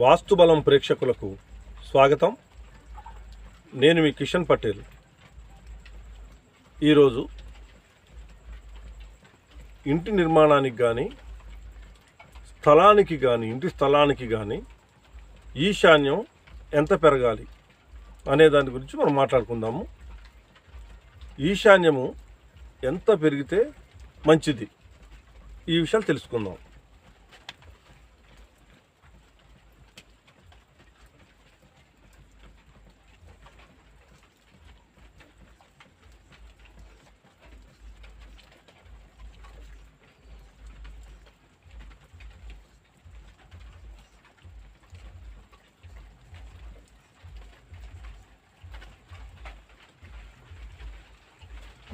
వాస్తుబలం ప్రేక్షకులకు స్వాగతం. నేను మీ కిషన్ పటేల్. ఈరోజు ఇంటి నిర్మాణానికి కానీ స్థలానికి కానీ ఇంటి స్థలానికి కానీ ఈశాన్యం ఎంత పెరగాలి అనే దాని గురించి మనం మాట్లాడుకుందాము. ఈశాన్యము ఎంత పెరిగితే మంచిది? ఈ విషయాలు తెలుసుకుందాం.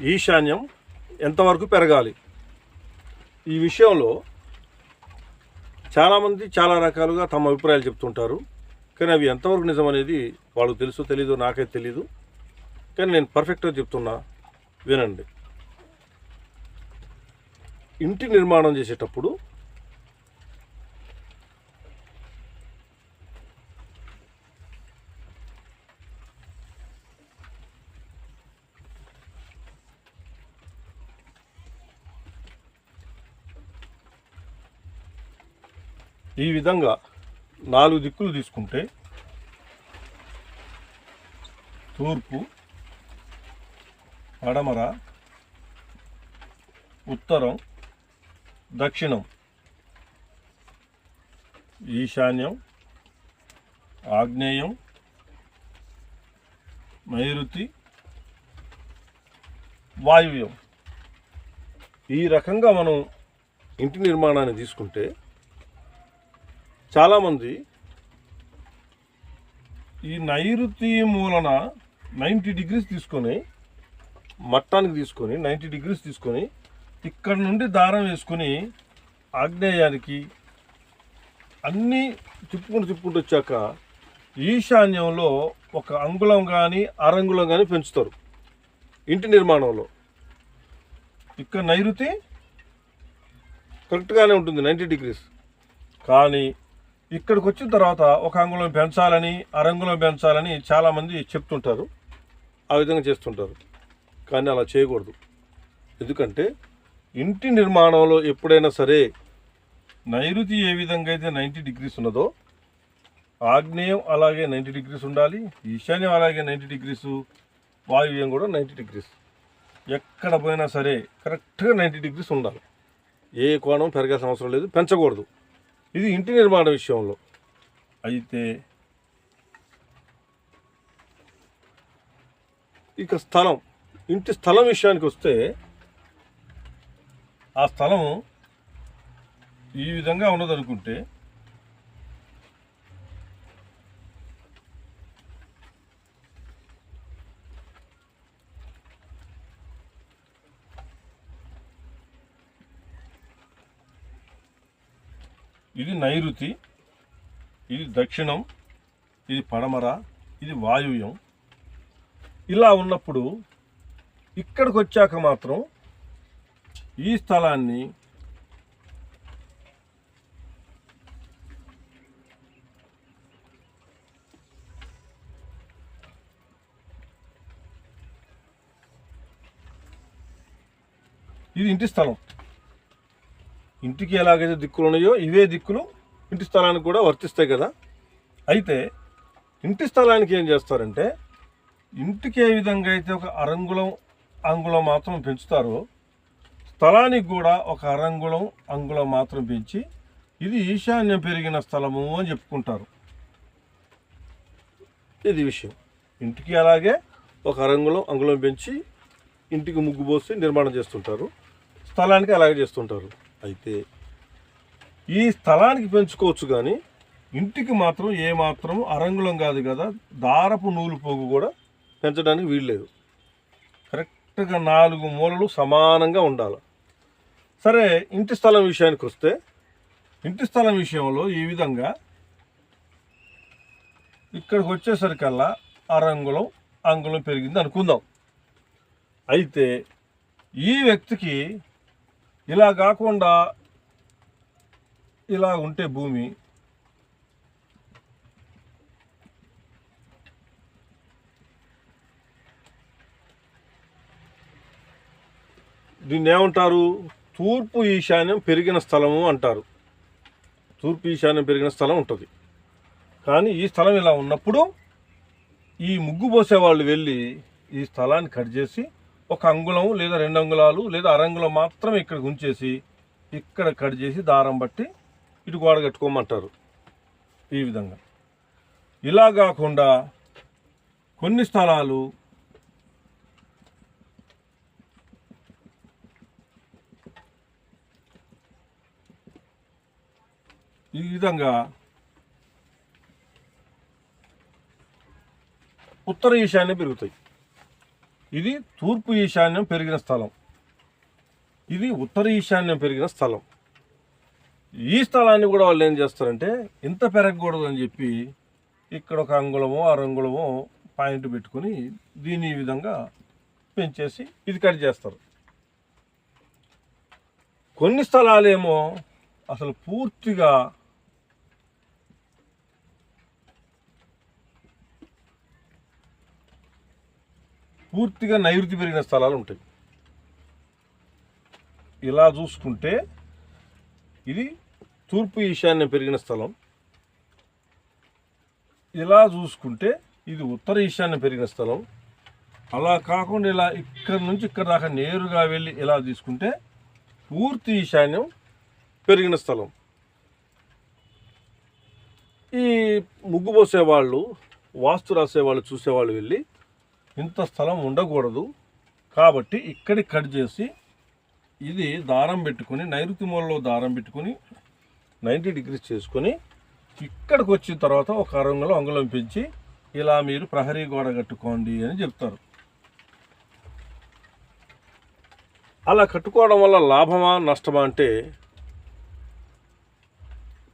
ఈశాన్యం ఎంతవరకు పెరగాలి? ఈ విషయంలో చాలామంది చాలా రకాలుగా తమ అభిప్రాయాలు చెప్తుంటారు. కానీ అవి ఎంతవరకు నిజం అనేది వాళ్ళకు తెలుసో తెలీదో నాకైతే తెలీదు. కానీ నేను పర్ఫెక్ట్గా చెప్తున్నా వినండి. ఇంటి నిర్మాణం చేసేటప్పుడు ఈ విధంగా నాలుగు దిక్కులు తీసుకుంటే తూర్పు పడమర ఉత్తరం దక్షిణం ఈశాన్యం ఆగ్నేయం నైరుతి వాయువ్యం. ఈ రకంగా మనం ఇంటి నిర్మాణాన్ని తీసుకుంటే చాలామంది ఈ నైరుతి మూలన నైంటీ డిగ్రీస్ తీసుకొని మట్టానికి తీసుకొని నైంటీ డిగ్రీస్ తీసుకొని ఇక్కడ నుండి దారం వేసుకొని ఆగ్నేయానికి అన్నీ తిప్పుకుంటూ తిప్పుకుంటూ వచ్చాక ఈశాన్యంలో ఒక అంగుళం కానీ అరంగుళం కానీ పెంచుతారు ఇంటి నిర్మాణంలో. ఇక్కడ నైరుతి కరెక్ట్గానే ఉంటుంది నైంటీ డిగ్రీస్. కానీ ఇక్కడికి వచ్చిన తర్వాత ఒక అంగుళం పెంచాలని అరంగుళం పెంచాలని చాలామంది చెప్తుంటారు. ఆ విధంగా చేస్తుంటారు. కానీ అలా చేయకూడదు. ఎందుకంటే ఇంటి నిర్మాణంలో ఎప్పుడైనా సరే నైరుతి ఏ విధంగా అయితే నైంటీ డిగ్రీస్ ఉన్నదో ఆగ్నేయం అలాగే నైంటీ డిగ్రీస్ ఉండాలి ఈశాన్యం అలాగే నైంటీ డిగ్రీస్ వాయువ్యం కూడా నైంటీ డిగ్రీస్. ఎక్కడ పోయినా సరే కరెక్ట్గా నైంటీ డిగ్రీస్ ఉండాలి. ఏ కోణం పెరగాల్సిన అవసరం లేదు. పెంచకూడదు. ఇది ఇంటి నిర్మాణ విషయంలో. అయితే ఇక స్థలం ఇంటి స్థలం విషయానికి వస్తే ఆ స్థలం ఈ విధంగా ఉన్నదనుకుంటే ఇది నైరుతి ఇది దక్షిణం ఇది పడమర ఇది వాయువ్యం. ఇలా ఉన్నప్పుడు ఇక్కడికి వచ్చాక మాత్రం ఈ స్థలాన్ని ఇది ఇంటి స్థలం. ఇంటికి ఎలాగైతే దిక్కులు ఉన్నాయో ఇవే దిక్కులు ఇంటి స్థలానికి కూడా వర్తిస్తాయి కదా. అయితే ఇంటి స్థలానికి ఏం చేస్తారంటే ఇంటికి ఏ విధంగా అయితే ఒక అరంగుళం అంగుళం మాత్రం పెంచుతారో స్థలానికి కూడా ఒక అరంగుళం అంగుళం మాత్రం పెంచి ఇది ఈశాన్యం పెరిగిన స్థలము అని చెప్పుకుంటారు. ఇది విషయం. ఇంటికి అలాగే ఒక అరంగుళం అంగుళం పెంచి ఇంటికి ముగ్గు పోసి నిర్మాణం చేస్తుంటారు. స్థలానికి అలాగే చేస్తుంటారు. అయితే ఈ స్థలానికి పెంచుకోవచ్చు కానీ ఇంటికి మాత్రం ఏ మాత్రం అరంగుళం కాదు కదా దారపు నూలు పోగు కూడా పెంచడానికి వీల్లేదు కరెక్ట్గా నాలుగు మూలలు సమానంగా ఉండాలి. సరే ఇంటి స్థలం విషయానికి వస్తే ఇంటి స్థలం విషయంలో ఈ విధంగా ఇక్కడికి వచ్చేసరికల్లా అరంగుళం అంగుళం పెరిగింది అనుకుందాం. అయితే ఈ వ్యక్తికి ఇలా కాకుండా ఇలా ఉంటే భూమి దీన్ని ఏమంటారు? తూర్పు ఈశాన్యం పెరిగిన స్థలము అంటారు. తూర్పు ఈశాన్యం పెరిగిన స్థలం ఉంటుంది. కానీ ఈ స్థలం ఇలా ఉన్నప్పుడు ఈ ముగ్గు పోసే వాళ్ళు వెళ్ళి ఈ స్థలాన్ని కట్ చేసి ఒక అంగుళం లేదా రెండు అంగుళాలు లేదా అరంగుళం మాత్రమే ఇక్కడ ఉంచేసి ఇక్కడ కట్ చేసి దారం బట్టి ఇటు గోడ కట్టుకోమంటారు ఈ విధంగా. ఇలా కాకుండా కొన్ని స్థలాలు ఈ విధంగా ఉత్తర ఈశాన్య పెరుగుతాయి. ఇది తూర్పు ఈశాన్యం పెరిగిన స్థలం. ఇది ఉత్తర ఈశాన్యం పెరిగిన స్థలం. ఈ స్థలాన్ని కూడా వాళ్ళు ఏం చేస్తారంటే ఇంత పెరగకూడదు అని చెప్పి ఇక్కడ ఒక అంగుళమో అరంగుళమో పాయింట్ పెట్టుకొని దీన్ని ఈ విధంగా పెంచేసి ఇది కట్ చేస్తారు. కొన్ని స్థలాలేమో అసలు పూర్తిగా పూర్తిగా నైరుతి పెరిగిన స్థలాలు ఉంటాయి. ఇలా చూసుకుంటే ఇది తూర్పు ఈశాన్యం పెరిగిన స్థలం. ఇలా చూసుకుంటే ఇది ఉత్తర ఈశాన్యం పెరిగిన స్థలం. అలా కాకుండా ఇలా ఇక్కడ నుంచి ఇక్కడ దాకా నేరుగా వెళ్ళి ఇలా తీసుకుంటే పూర్తి ఈశాన్యం పెరిగిన స్థలం. ఈ ముగ్గు పోసేవాళ్ళు వాస్తు రాసేవాళ్ళు చూసేవాళ్ళు వెళ్ళి ఇంత స్థలం ఉండకూడదు. కాబట్టి ఇక్కడి కట్ చేసి ఇది దారం పెట్టుకొని నైరుతి మూలలో దారం పెట్టుకొని నైంటీ డిగ్రీస్ చేసుకొని ఇక్కడికి వచ్చిన తర్వాత ఒక అరంగులో అంగుళం పెంచి ఇలా మీరు ప్రహరీ గోడ కట్టుకోండి అని చెప్తారు. అలా కట్టుకోవడం వల్ల లాభమా నష్టమా అంటే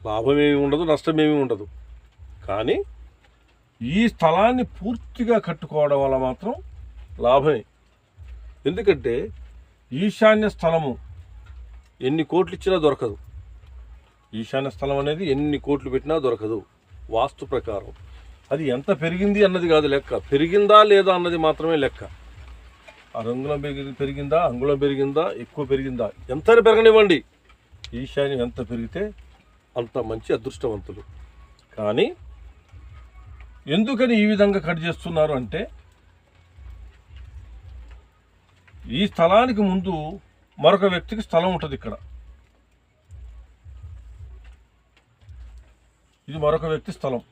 లాభమేమి ఉండదు నష్టమేమి ఉండదు. కానీ ఈ స్థలాన్ని పూర్తిగా కట్టుకోవడం వల్ల మాత్రం లాభమే. ఎందుకంటే ఈశాన్య స్థలము ఎన్ని కోట్లు ఇచ్చినా దొరకదు. ఈశాన్య స్థలం అనేది ఎన్ని కోట్లు పెట్టినా దొరకదు. వాస్తు ప్రకారం. అది ఎంత పెరిగింది అన్నది కాదు లెక్క. పెరిగిందా లేదా అన్నది మాత్రమే లెక్క. అరంగుళం పెరిగి పెరిగిందా? అంగుళం పెరిగిందా? ఎక్కువ పెరిగిందా? ఎంత పెరగనివ్వండి. ఈశాన్యం ఎంత పెరిగితే అంత మంచి అదృష్టవంతులు. కానీ ఎందుకని ఈ విధంగా కట్ చేస్తున్నారు అంటే ఈ స్థలానికి ముందు మరొక వ్యక్తికి స్థలం ఉంటుంది ఇక్కడ. ఇది మరొక వ్యక్తి స్థలం.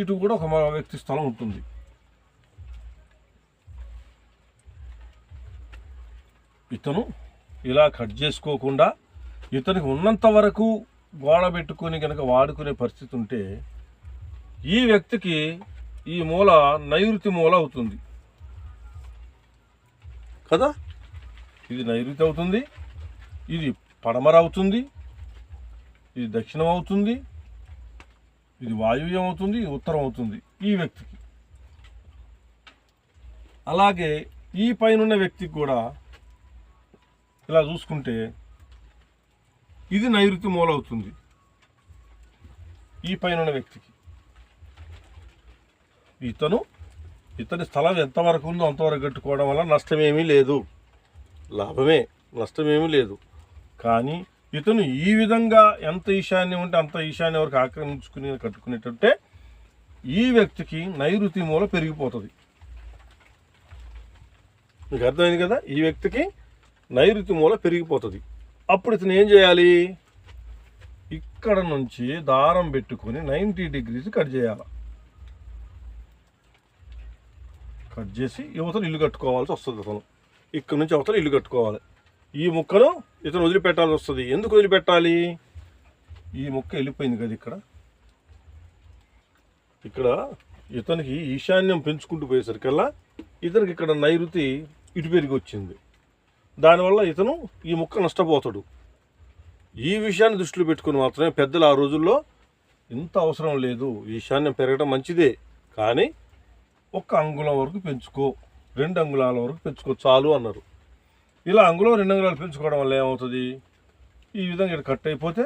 ఇటు కూడా ఒక మరొక వ్యక్తి స్థలం ఉంటుంది. ఇతను ఇలా కట్ చేసుకోకుండా ఇతనికి ఉన్నంత వరకు గోడ పెట్టుకొని కనుక వాడుకునే పరిస్థితి ఉంటే ఈ వ్యక్తికి ఈ మూల నైరుతి మూల అవుతుంది. కదా? ఇది నైరుతి అవుతుంది ఇది పడమర అవుతుంది ఇది దక్షిణం అవుతుంది ఇది వాయువ్యం అవుతుంది ఇది ఉత్తరం అవుతుంది ఈ వ్యక్తికి. అలాగే ఈ పైన వ్యక్తికి కూడా ఇలా చూసుకుంటే ఇది నైరుతి మూల అవుతుంది. ఈ పైన ఉన్న వ్యక్తికి. ఇతను ఇతని స్థలం ఎంతవరకు ఉందో అంతవరకు కట్టుకోవడం వల్ల నష్టమేమీ లేదు. లాభమే నష్టమేమీ లేదు. కానీ ఇతను ఈ విధంగా ఎంత ఈశాన్యం ఉంటే అంత ఈశాన్యం వరకు ఆక్రమించుకుని కట్టుకునేటంటే ఈ వ్యక్తికి నైరుతి మూల పెరిగిపోతుంది. మీకు అర్థమైంది కదా? ఈ వ్యక్తికి నైరుతి మూల పెరిగిపోతుంది. అప్పుడు ఇతను ఏం చేయాలి? ఇక్కడ నుంచి దారం పెట్టుకొని నైంటీ డిగ్రీస్ కట్ చేయాలి? కట్ చేసి యువతలు ఇల్లు కట్టుకోవాల్సి వస్తుంది అతను ఇక్కడ నుంచి అవతల ఇల్లు కట్టుకోవాలి. ఈ ముక్కను ఇతను వదిలిపెట్టాల్సి వస్తుంది. ఎందుకు వదిలిపెట్టాలి? ఈ ముక్క వెళ్ళిపోయింది కదా ఇక్కడ. ఇక్కడ ఇతనికి ఈశాన్యం పెంచుకుంటూ పోయేసరికల్లా ఇతనికి ఇక్కడ నైరుతి ఇటు పెరిగి వచ్చింది. దానివల్ల ఇతను ఈ ముక్క నష్టపోతాడు. ఈ విషయాన్ని దృష్టిలో పెట్టుకుని మాత్రమే పెద్దలు ఆ రోజుల్లో ఇంత అవసరం లేదు. ఈశాన్యం పెరగడం మంచిదే. కానీ ఒక్క అంగుళం వరకు పెంచుకో రెండు అంగుళాల వరకు పెంచుకో చాలు అన్నారు. ఇలా అంగుళం రెండు అంగుళాలు పెంచుకోవడం వల్ల ఏమవుతుంది? ఈ విధంగా ఇక్కడ కట్ అయిపోతే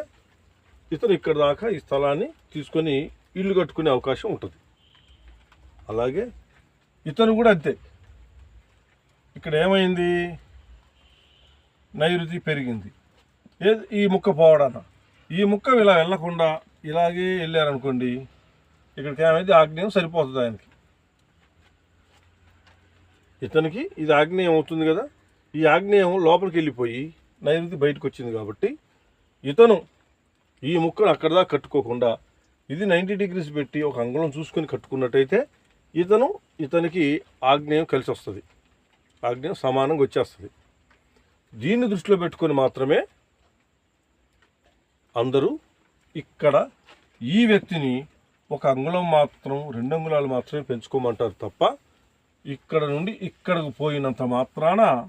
ఇతను ఇక్కడ దాకా ఈ స్థలాన్ని తీసుకొని ఇల్లు కట్టుకునే అవకాశం ఉంటుంది. అలాగే ఇతను కూడా అంతే. ఇక్కడ ఏమైంది? నైరుతి పెరిగింది. ఏది ఈ ముక్క పోవడాన. ఈ ముక్క ఇలా వెళ్ళకుండా ఇలాగే వెళ్ళారనుకోండి ఇక్కడికి ఏమైంది? ఆగ్నేయం సరిపోతుంది ఆయనకి. ఇతనికి ఇది ఆగ్నేయం అవుతుంది కదా. ఈ ఆగ్నేయం లోపలికి వెళ్ళిపోయి నైరుతి బయటకు వచ్చింది కాబట్టి ఇతను ఈ ముక్కను అక్కడ దాకా కట్టుకోకుండా ఇది నైంటీ డిగ్రీస్ పెట్టి ఒక అంగుళం చూసుకొని కట్టుకున్నట్టయితే ఇతను ఇతనికి ఆగ్నేయం కలిసి వస్తుంది. ఆగ్నేయం సమానంగా వచ్చేస్తుంది. దీన్ని దృష్టిలో పెట్టుకొని మాత్రమే అందరూ ఇక్కడ ఈ వ్యక్తిని ఒక అంగుళం మాత్రం రెండు అంగుళాలు మాత్రమే పెంచుకోమంటారు తప్ప ఇక్కడ నుండి ఇక్కడకు పోయినంత మాత్రాన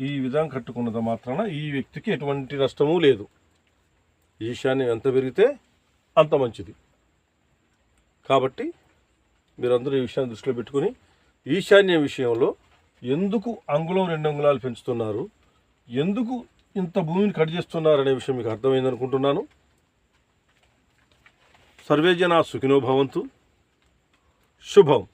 ఈ విధంగా కట్టుకున్నంత మాత్రాన ఈ వ్యక్తికి ఎటువంటి నష్టము లేదు. ఈశాన్యం ఎంత పెరిగితే అంత మంచిది. కాబట్టి మీరందరూ ఈ విషయాన్ని దృష్టిలో పెట్టుకుని ఈశాన్య విషయంలో ఎందుకు అంగుళం రెండు అంగుళాలు పెంచుతున్నారు? ఎందుకు ఇంత భూమిని కట్ చేస్తున్నారు అనే విషయం మీకు అర్థమైంది అనుకుంటున్నాను. సర్వే జనా సుఖినో భవంతు. శుభం.